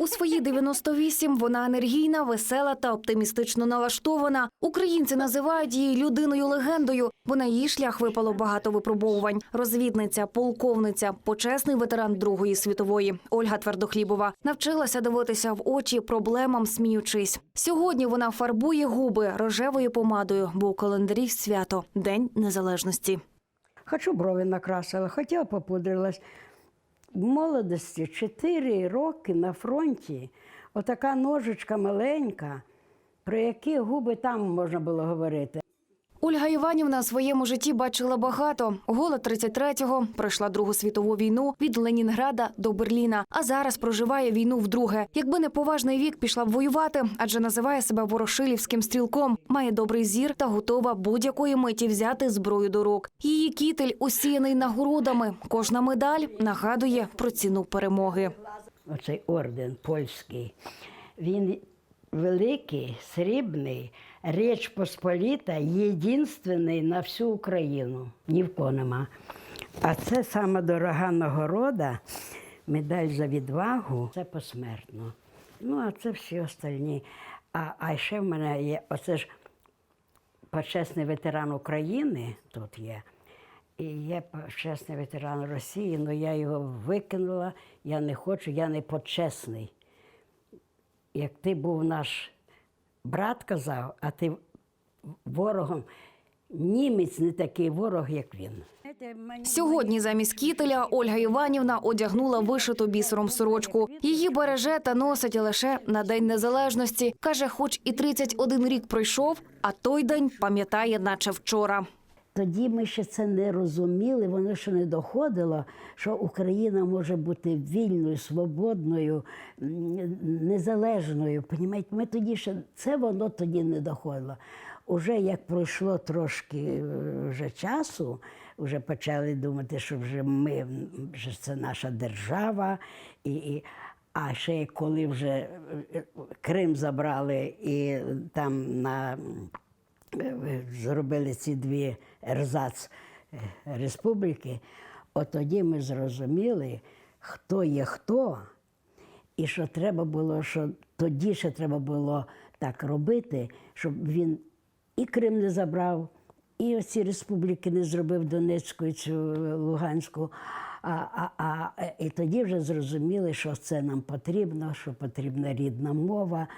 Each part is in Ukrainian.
У свої 98 вона енергійна, весела та оптимістично налаштована. Українці називають її людиною-легендою, бо на її шлях випало багато випробовувань. Розвідниця, полковниця, почесний ветеран Другої світової Ольга Твердохлібова навчилася дивитися в очі проблемам, сміючись. Сьогодні вона фарбує губи рожевою помадою, бо у календарі свято День Незалежності. Хочу брови накрасила, хотіла попудрилась. В молодості 4 роки на фронті, отака ножичка маленька, про які губи там можна було говорити. Іванівна в своєму житті бачила багато. Голод 33-го, пройшла Другу світову війну від Ленінграда до Берліна. А зараз проживає війну вдруге. Якби не поважний вік, пішла б воювати, адже називає себе ворошилівським стрілком. Має добрий зір та готова будь-якої миті взяти зброю до рук. Її кітель усіяний нагородами. Кожна медаль нагадує про ціну перемоги. Оцей орден польський. Він великий, срібний, Річ Посполіта, єдинственний на всю Україну. Ні в кого нема. А це сама дорога нагорода, медаль за відвагу, це посмертно. Ну, а це всі остальні. А, а ще в мене є оце ж почесний ветеран України тут є. І є почесний ветеран Росії, але я його викинула, я не хочу, я не почесний. Як ти був наш брат казав, а ти ворогом, німець не такий ворог, як він. Сьогодні замість кітеля Ольга Іванівна одягнула вишиту бісером сорочку. Її береже та носить лише на День Незалежності. Каже, хоч і 31 рік пройшов, а той день пам'ятає, наче вчора. Тоді ми ще це не розуміли, воно ще не доходило, що Україна може бути вільною, свободною, незалежною. Понімаєте, ми тоді ще це воно тоді не доходило. Уже як пройшло трошки е, вже часу, вже почали думати, що вже ми вже це наша держава, і, і а ще коли вже е, Крим забрали і там на зробили ці дві ерзац е, республіки, от тоді ми зрозуміли, хто є хто, і що треба було, що тоді ще треба було так робити, щоб він і Крим не забрав, і оці республіки не зробив Донецьку і цю Луганську. А, а, а, і тоді вже зрозуміли, що це нам потрібно, що потрібна рідна мова.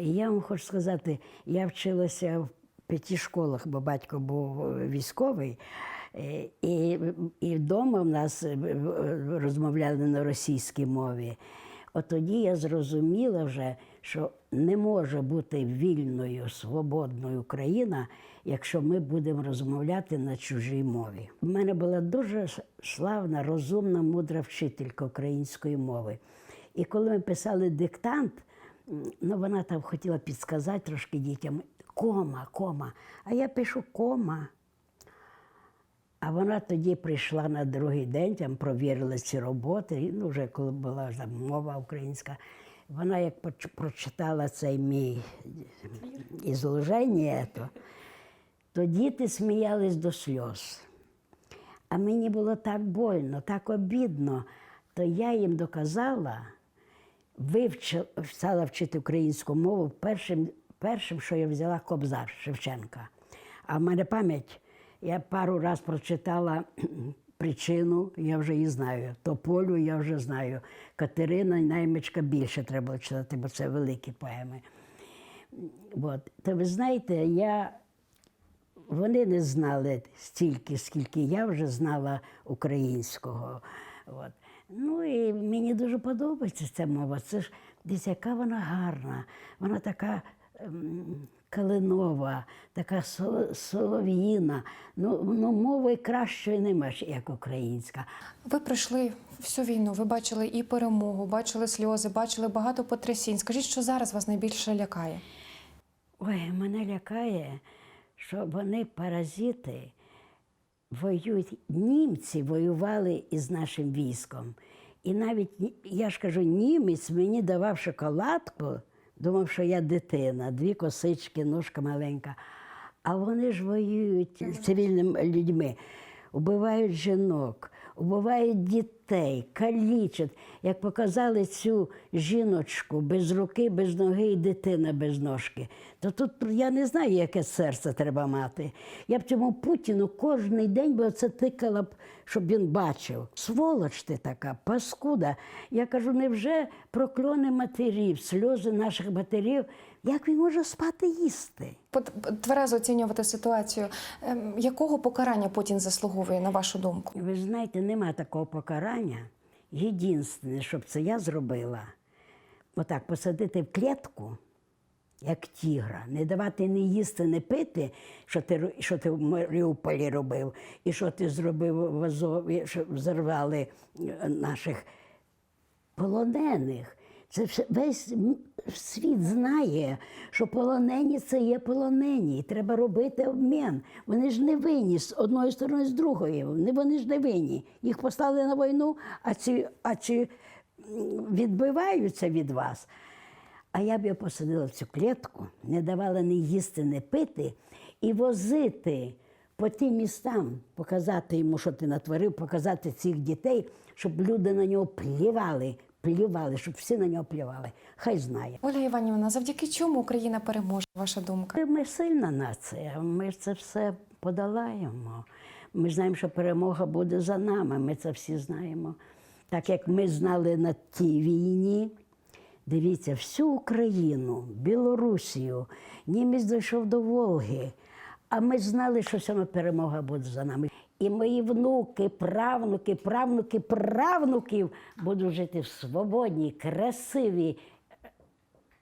Я вам хочу сказати, я вчилася в п'яти школах, бо батько був військовий. Е, І, і вдома в нас е, розмовляли на російській мові. От тоді я зрозуміла вже, що не може бути вільною, свободною Україна, якщо ми будемо розмовляти на чужій мові. У мене була дуже славна, розумна, мудра вчителька української мови. І коли ми писали диктант, ну вона там хотіла підсказати трошки дітям кома, кома. А я пишу кома. А вона тоді прийшла на другий день, там провірила ці роботи, ну, вже коли була там мова українська. Вона як прочитала цей мій ізложення, то, то діти сміялись до сльоз. А мені було так больно, так обідно, то я їм доказала, вивчила, стала вчити українську мову першим, першим, що я взяла Кобзар Шевченка. А в мене пам'ять, я пару раз прочитала причину, я вже її знаю. Тополю я вже знаю. Катерина Наймичка більше треба читати, бо це великі поеми. От. То ви знаєте, я вони не знали стільки, скільки я вже знала українського. От. Ну і мені дуже подобається ця мова. Це ж десь яка вона гарна, вона така калинова, така солов'їна. Ну, ну мови кращої нема, як українська. Ви пройшли всю війну, ви бачили і перемогу, бачили сльози, бачили багато потрясінь. Скажіть, що зараз вас найбільше лякає? Ой, мене лякає, що вони паразити воюють. Німці воювали із нашим військом. І навіть я ж кажу, німець мені давав шоколадку, думав, що я дитина, дві косички, ножка маленька. А вони ж воюють з цивільними людьми, убивають жінок, убивають дітей. дітей, калічать. Як показали цю жіночку без руки, без ноги і дитина без ножки, то тут я не знаю, яке серце треба мати. Я б цьому Путіну кожен день би оце тикала б, щоб він бачив. Сволоч ти така, паскуда. Я кажу, невже прокльони матерів, сльози наших матерів, як він може спати їсти? Тверезо оцінювати ситуацію. Ем, Якого покарання Путін заслуговує, на вашу думку? Ви знаєте, нема такого покарання. Єдинственне, щоб це я зробила, отак посадити в клітку, як тігра, не давати не їсти, не пити, що ти, що ти в Маріуполі робив, і що ти зробив в Азові, що взорвали е, наших полонених. Це весь світ знає, що полонені це є полонені. І треба робити обмін. Вони ж не винні з одної сторони, з другої. Вони, ж не винні. Їх послали на війну, а ці, а ці відбиваються від вас. А я б його посадила в цю клітку, не давала ні їсти, ні пити і возити по тим містам, показати йому, що ти натворив, показати цих дітей, щоб люди на нього плівали, плівали, щоб всі на нього плівали. Хай знає. Оля Іванівна, завдяки чому Україна переможе? Ваша думка? Ми сильна нація, ми це все подолаємо. Ми знаємо, що перемога буде за нами, ми це всі знаємо. Так як ми знали на тій війні, дивіться, всю Україну, Білорусію, німець дійшов до Волги. А ми знали, що саме перемога буде за нами. І мої внуки, правнуки, правнуки, правнуків будуть жити в свободній, красивій,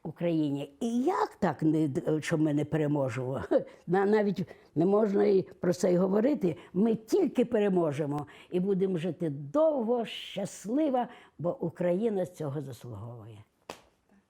Україні. І як так, не, що ми не переможемо? На- Навіть не можна і про це й говорити. Ми тільки переможемо і будемо жити довго, щаслива, бо Україна цього заслуговує.